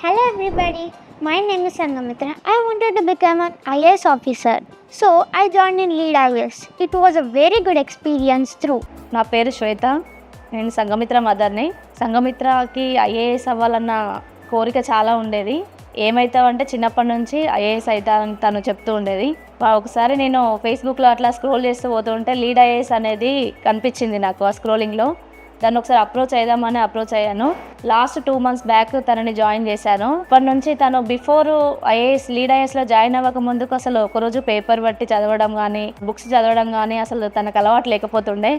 Hello everybody, my name is Sangamitra. I wanted to become an IAS officer. So I joined in Lead IAS. It was a very good experience through. నా పేరు శ్వేత నేను సంఘమిత్ర మదర్ని సంఘమిత్రకి IAS అవ్వాలన్న కోరిక చాలా ఉండేది ఏమవుతావంటే చిన్నప్పటి నుంచి ఐఏఎస్ అవుతానని తను చెప్తూ ఉండేది వా- ఒకసారి నేను ఫేస్బుక్లో అట్లా స్క్రోల్ చేస్తూ పోతుంటే లీడ్ ఐఏఎస్ అనేది కనిపించింది నాకు ఆ స్క్రోలింగ్లో దాన్ని ఒకసారి అప్రోచ్ అయిదామని అప్రోచ్ అయ్యాను. లాస్ట్ టూ మంత్స్ బ్యాక్ తనని జాయిన్ చేశాను. అప్పటి నుంచి తను బిఫోర్ ఐఏఎస్ లీడ్ ఐఏఎస్లో జాయిన్ అవ్వక ముందుకు అసలు ఒకరోజు పేపర్ బట్టి చదవడం కానీ బుక్స్ చదవడం కానీ అసలు తనకు అలవాటు లేకపోతుండే.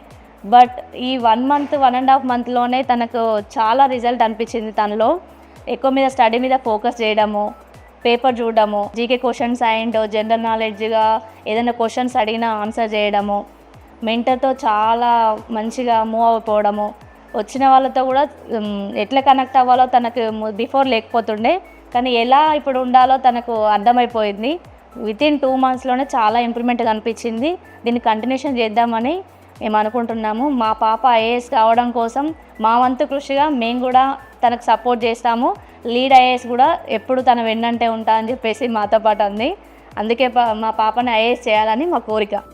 బట్ ఈ one month one and half మంత్లోనే తనకు చాలా రిజల్ట్ అనిపించింది తనలో. ఎక్కువ మీద స్టడీ మీద ఫోకస్ చేయడము పేపర్ చూడడము జీకే క్వశ్చన్స్ అండ్ జనరల్ నాలెడ్జ్గా ఏదైనా క్వశ్చన్స్ అడిగినా ఆన్సర్ చేయడము మెంటర్తో చాలా మంచిగా మూవ్ అయిపోవడము వచ్చిన వాళ్ళతో కూడా ఎట్లా కనెక్ట్ అవ్వాలో తనకు బిఫోర్ లేకపోతుండే కానీ ఎలా ఇప్పుడు ఉండాలో తనకు అర్థమైపోయింది. విత్ ఇన్ టూ మంత్స్లోనే చాలా ఇంప్రూవ్మెంట్ కనిపించింది. దీన్ని కంటిన్యూషన్ చేద్దామని మేము అనుకుంటున్నాము. మా పాప ఐఏఎస్ కావడం కోసం మా వంతు కృషిగా మేము కూడా తనకు సపోర్ట్ చేస్తాము. లీడ్ ఐఏఎస్ కూడా ఎప్పుడు తన వెన్నంటే ఉంటా అని చెప్పేసి మాతో పాటు ఉంది అందుకే పా- మా పాపని ఐఏఎస్ చేయాలని మా కోరిక.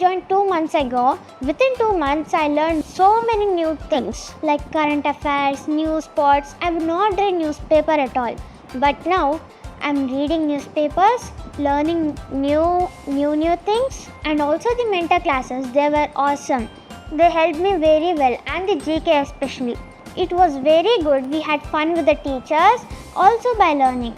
Joined two months ago. Within two months, I learned so many new things like current affairs, news sports. I would not read newspaper at all, but now I'm reading newspapers, learning new, new, new things, and also the mentor classes. They were awesome. They helped me very well, and the GK especially. It was very good. We had fun with the teachers, also by learning.